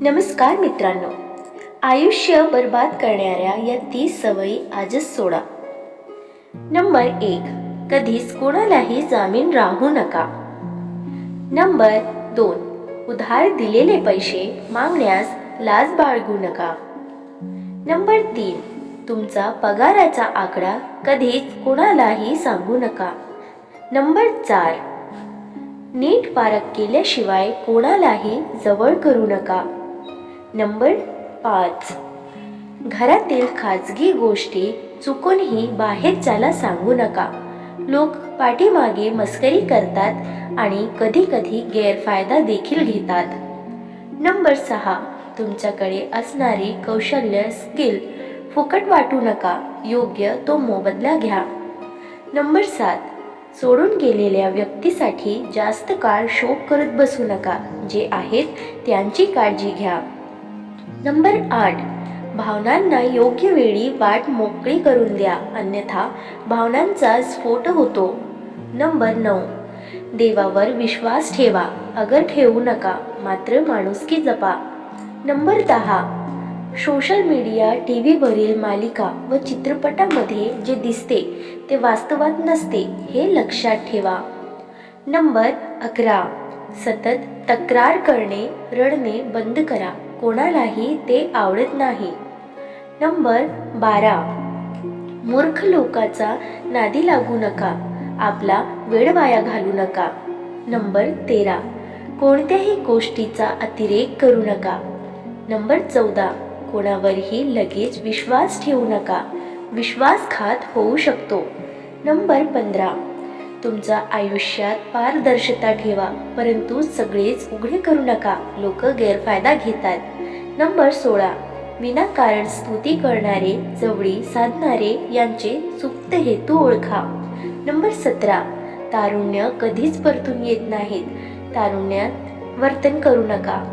नमस्कार मित्रांनो. आयुष्य बर्बाद करणाऱ्या या तीस सवयी आजच सोडा. नंबर एक कधीच कोणालाही जामीन राहू नका. नंबर दोन उधार दिलेले पैसे मागण्यास लाज बाळगू नका. नंबर तीन तुमचा पगाराचा आकडा कधीच कोणालाही सांगू नका. नंबर चार. नीट पारख केल्याशिवाय कोणालाही जवळ करू नका. नंबर पाच. घरातील खाजगी गोष्टी चुकूनही बाहेरच्याला सांगू नका. लोक पाठीमागे मस्करी करतात आणि कधी कधी गैरफायदा देखील घेतात. नंबर सहा. तुमच्याकडे असणारी कौशल्य स्किल फुकट वाटू नका. योग्य तो मोबदला घ्या. नंबर सात. सोडून गेलेल्या व्यक्तीसाठी जास्त काळ शोक करत बसू नका. जे आहेत त्यांची काळजी घ्या. नंबर आठ. भावनांना योग्य वेळी वाट मोकळी करून द्या. अन्यथा भावनांचा स्फोट होतो. नंबर नऊ. देवावर विश्वास ठेवा. अगर ठेवू नका. मात्र माणुसकी जपा. नंबर दहा. सोशल मीडिया टी व्हीवरील मालिका व चित्रपटामध्ये जे दिसते ते वास्तवात नसते हे लक्षात ठेवा. नंबर अकरा. सतत तक्रार करणे रडणे बंद करा. कोणालाही ते आवडत नाही. नंबर बारा. मूर्ख लोकाचा नादी लागू नका. आपला वेळ वाया घालू नका. नंबर तेरा. कोणत्याही गोष्टीचा अतिरेक करू नका. नंबर चौदा. कोणावरही लगेच विश्वास ठेवू नका. विश्वासघात होऊ शकतो. नंबर पंधरा. तुमच्या आयुष्यात पारदर्शिता ठेवा परंतु सगळेच उघडे करू नका. लोक गैरफायदा घेतात. नंबर सोळा. विनाकारण स्तुती करणारे जवळी साधणारे यांचे सुप्त हेतू ओळखा. नंबर सतरा. तारुण्य कधीच परतून येत नाहीत. तारुण्यात वर्तन करू नका.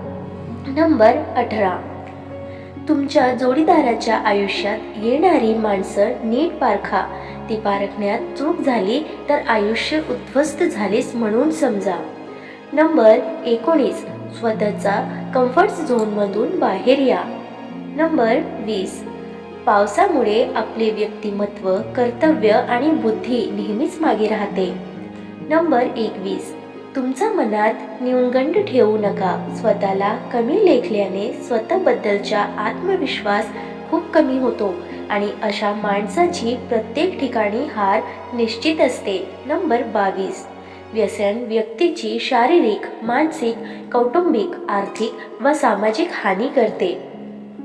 नंबर अठरा. तुमच्या जोडीदाराच्या आयुष्यात येणारी माणसं नीट पारखा. ती पारखण्यात चूक झाली तर आयुष्य उद्ध्वस्त झालेस म्हणून समजा. नंबर एकोणीस. स्वतःचा कम्फर्ट झोनमधून बाहेर या. नंबर वीस. पावसामुळे आपले व्यक्तिमत्व कर्तव्य आणि बुद्धी नेहमीच मागे राहते. नंबर एकवीस. तुमचा मनात न्यूनगंड ठेवू नका. स्वतःला कमी लेखल्याने स्वतःबद्दलचा आत्मविश्वास खूप कमी होतो आणि अशा माणसाची प्रत्येक ठिकाणी हार निश्चित असते. नंबर बावीस. व्यसन व्यक्तीची शारीरिक मानसिक कौटुंबिक आर्थिक व सामाजिक हानी करते.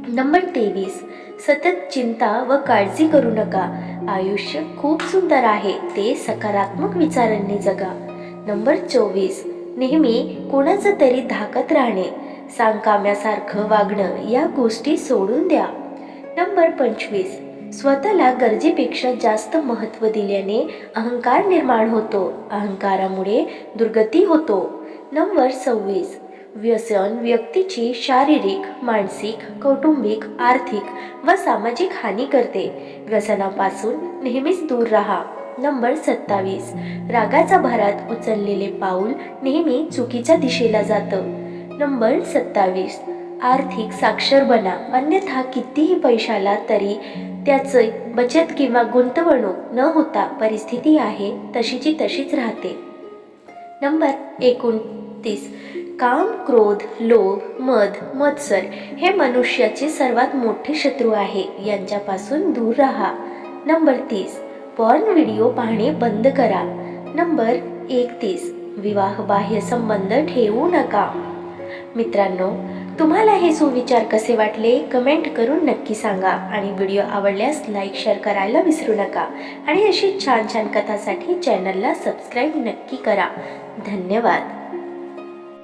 नंबर तेवीस. सतत चिंता व काळजी करू नका. आयुष्य खूप सुंदर आहे. ते सकारात्मक विचारांनी जगा. नंबर चोवीस. नेहमी कोणाचं तरी धाकत राहणे सांगकाम्यासारखं वागणं या गोष्टी सोडून द्या. नंबर पंचवीस. स्वतःला गरजेपेक्षा जास्त महत्त्व दिल्याने अहंकार निर्माण होतो अहंकारामुळे दुर्गती होतो. नंबर सव्वीस. व्यसन व्यक्तीची शारीरिक मानसिक कौटुंबिक आर्थिक व सामाजिक हानी करते. व्यसनापासून नेहमीच दूर राहा. नंबर सत्तावीस. रागाचा भरात उचललेले पाऊल नेहमी चुकीच्या दिशेला जातं. नंबर सत्तावीस. आर्थिक साक्षर बना अन्यथा कितीही पैशाला तरी त्याचं बचत किंवा गुंतवणूक न होता परिस्थिती आहे तशीची तशीच राहते. नंबर एकोणतीस. काम क्रोध लोभ मध मत्सर हे मनुष्याचे सर्वात मोठे शत्रू आहे. यांच्यापासून दूर राहा. नंबर तीस. पॉर्न व्हिडिओ पाहणे बंद करा. नंबर एकतीस. विवाह बाह्य संबंध ठेवू नका. मित्रांनो तुम्हाला हे सुविचार कसे वाटले? कमेंट करून नक्की सांगा आणि व्हिडिओ आवडल्यास लाईक शेअर करायला विसरू नका आणि अशी छान छान कथासाठी चॅनलला सबस्क्राईब नक्की करा. धन्यवाद.